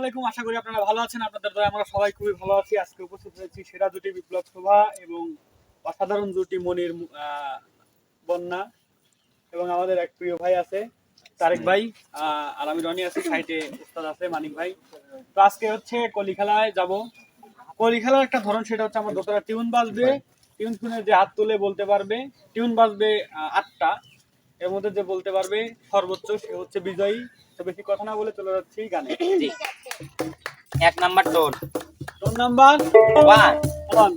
আলাইকুম আশা করি আপনারা ভালো আছেন। আপনাদের দয়া, আমরা সবাই খুবই ভালো আছি। আজকে উপস্থিত হয়েছি সেরা জুটি বিপ্লব শোভা এবং অসাধারণ জুটি মনির বন্যা এবং আমাদের এক প্রিয় ভাই আছে, তারেক ভাই আর আমি রনি আছি সাইটে উস্তাদ আছে মানিক ভাই। তো আজকে হচ্ছে কলি খেলায় যাব। কলি খেলার একটা ধরন সেটা হচ্ছে আমার দোতরা টিউন বাজবে। টিউন শুনে যে হাত তুলে বলতে পারবে, টিউন বাজবে আটটা। এর মধ্যে যে বলতে পারবে সর্বোচ্চ, সে হচ্ছে বিজয়ী। তো বেশি কথা না বলে চলে যাচ্ছি গানে। এক number tone. Tone number one one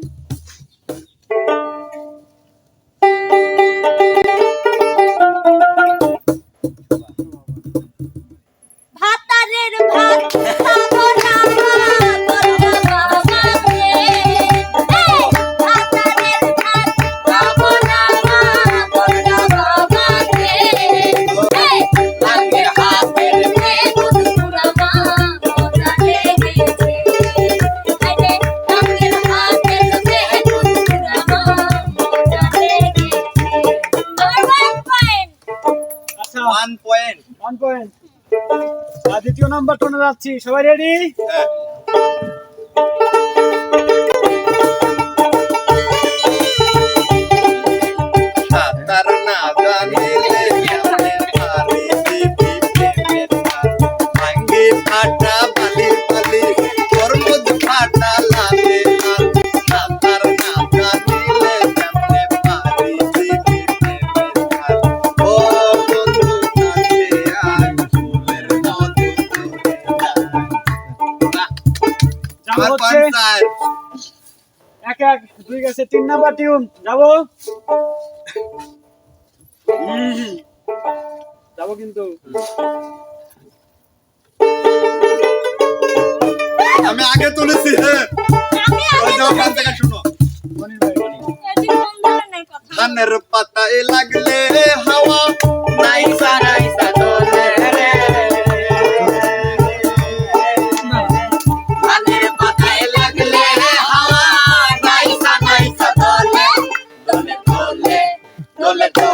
number টোনে যাচ্ছি সবাই রেডি পঞ্চায়েত এক এক দুই গেছে তিন নাম্বার টিউন যাব। যাব কিন্তু। আমি আগে তুলেছি হ্যাঁ শুনো। মনির ভাই এটি কোন ধরনের কথা। ধানের পাতায় লাগলে হাওয়া। দোলে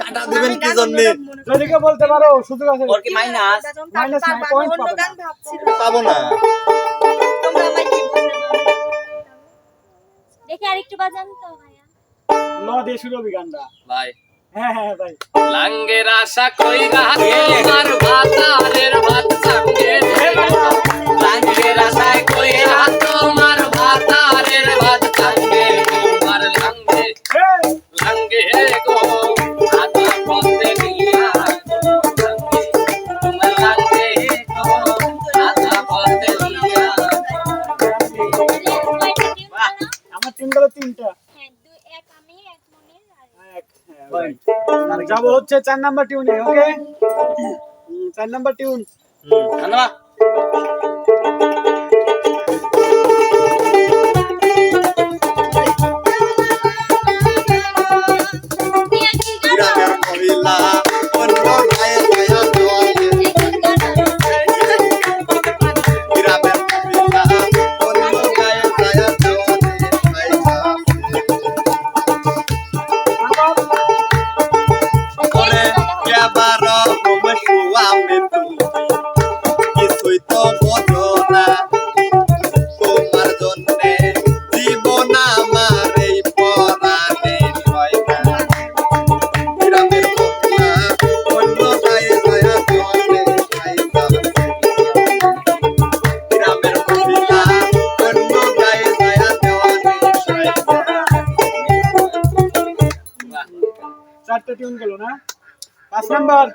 কাটা দিবেন কি জন্য? যদি বলতে পারো সুযোগ আছে। ওর কি মাইনাস মাইনাস নাই পয়েন্ট পাবে না। পাবো না। দেখি আরেকটু বাজান তো ভাইয়া। ল দিয়ে শুরু হবে গানটা। ভাই। হ্যাঁ হ্যাঁ ভাই। লাঙ্গের আশা কইরা তোমার ভাতারের ভাত সঙ্গে যাব হচ্ছে চার নাম্বার টিউনে ওকে চার number tune. Number.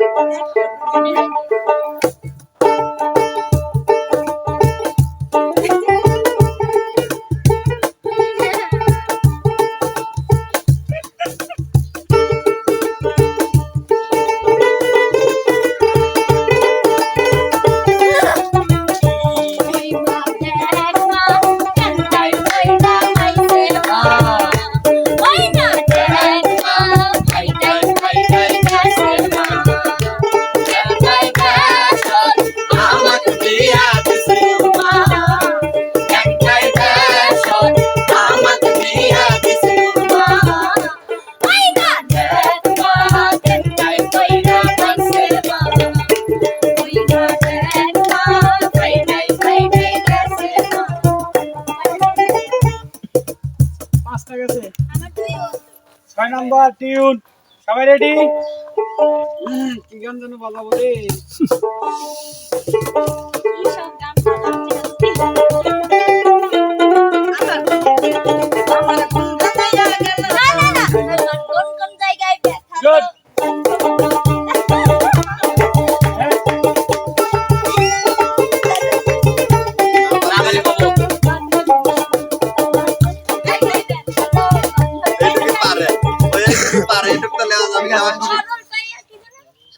Number tune. সবাই রেডি কি গান যেন বাজাবো রে? কি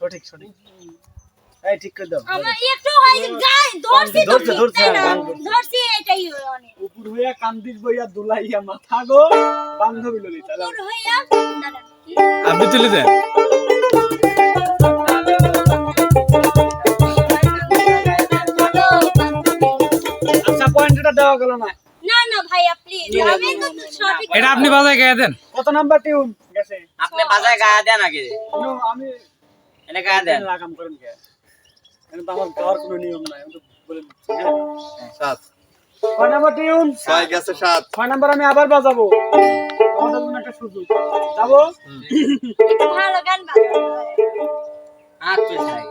সঠিক সঠিক। এই ঠিক করে দাও। আমার একটু হয় ধরছি ধরছে, ধরছে? গান ধরছে। এটাই অনেক। উপর হইয়া কান্দিস বইয়া দুলাইয়া মাথা গো বান্ধবী ললিতা দূর হইয়া আপনি তুলে দেন। আচ্ছা পয়েন্টটা দেওয়া গেল না। না না ভাইয়া প্লিজ আমি তো সঠিক এটা আপনি বাজায় গেয়ে দেন। কত নাম্বার টিউন? গেছে। আপনি বাজায় গায়ে দেন আগে। আমি এনে গায়ে দেন। লাগাম করেন কে এখানে তো আমার গাওয়ার কোনো নিয়ম নাই আমি তো বলে দিচ্ছি। হ্যাঁ। সাত। ছয় নাম্বার টিউন। ছয় গেছে সাত। ছয় নাম্বার আমি আবার বাজাবো। আমাদের জন্য একটা সুযোগ। যাব? ভালো গান হয়।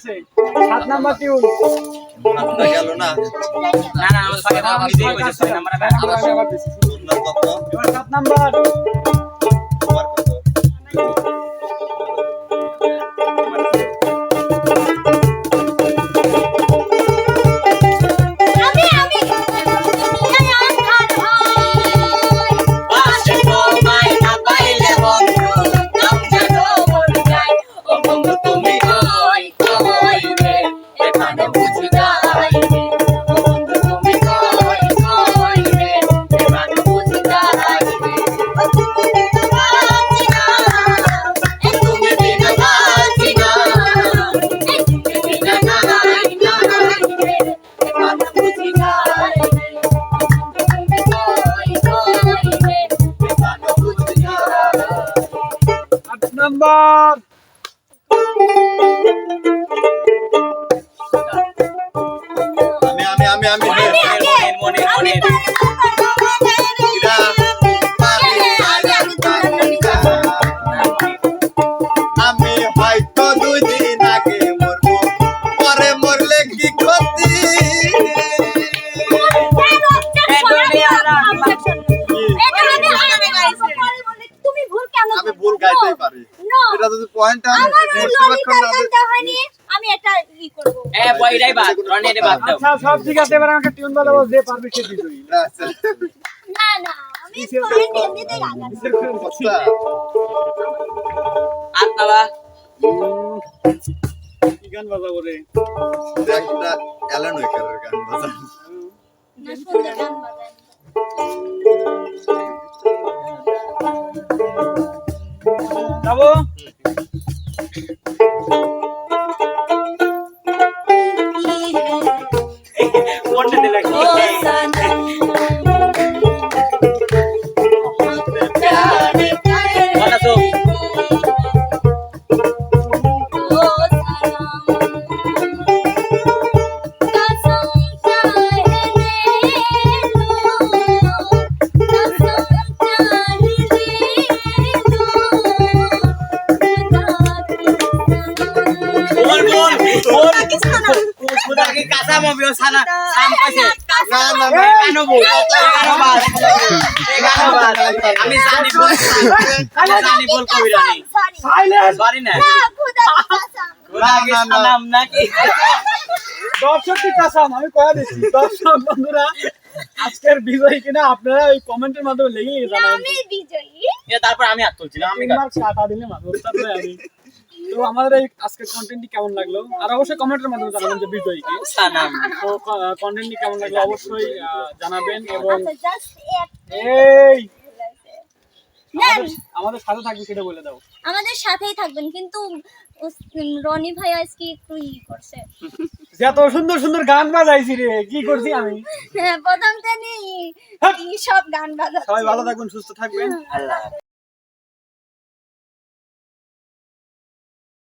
গেছে সাত নাম্বার টিউন। গেল না? না না কইছে ছয় নাম্বার ছয় নাম্বার আবার দিছি। সাত নাম্বার। নাম্বার আমি আমি আমি আমি মনির, মনির, মনির। এটা যদি পয়েন্ট আমি হয়নি আমি এটা ই করব। এ বইটাই বাদ রনিরে বাদ দাও। আচ্ছা সব ঠিক আছে এবার আমাকে টিউন বাজাবো যে পারবে সে আচ্ছা। না না আমি পয়েন্ট এমনিতে গাগাচ্ছি আচ্ছা। হাত কি গান বাজাবো রে? একটা অ্যালান ওয়েকারের গান বাজান না সুন্দর গান বাজান যাব কোনটা খুদা কাসাম। আগে নাকি? দর্শক কি কাসাম আমি কয়া দিচ্ছি দর্শক বন্ধুরা আজকের বিজয়ী কিনা আপনারা ওই কমেন্টের মাধ্যমে লিখে জানাবেন। আমি বিজয়ী। তারপর আমি হাত তুলছিলাম আমি কাটা দিলে মানুষ তারপরে আমি তো আমাদের এই আজকের কন্টেন্টটি কেমন লাগল? আর অবশ্যই কমেন্টের মাধ্যমে জানাবেন যে তো কন্টেন্টটি কেমন লাগল অবশ্যই জানাবেন এবং আচ্ছা এই! আমাদের- সাথে থাকবে সেটা বলে দাও। আমাদের সাথেই থাকবেন কিন্তু রনি ভাই আজকে একটু ই করছে। এত সুন্দর সুন্দর গান বাজাইছি রে কি করছি আমি? হ্যাঁ প্রথম থেকে সব গান বাজাচ্ছে। সবাই ভালো থাকবেন সুস্থ থাকবেন। আল্লাহ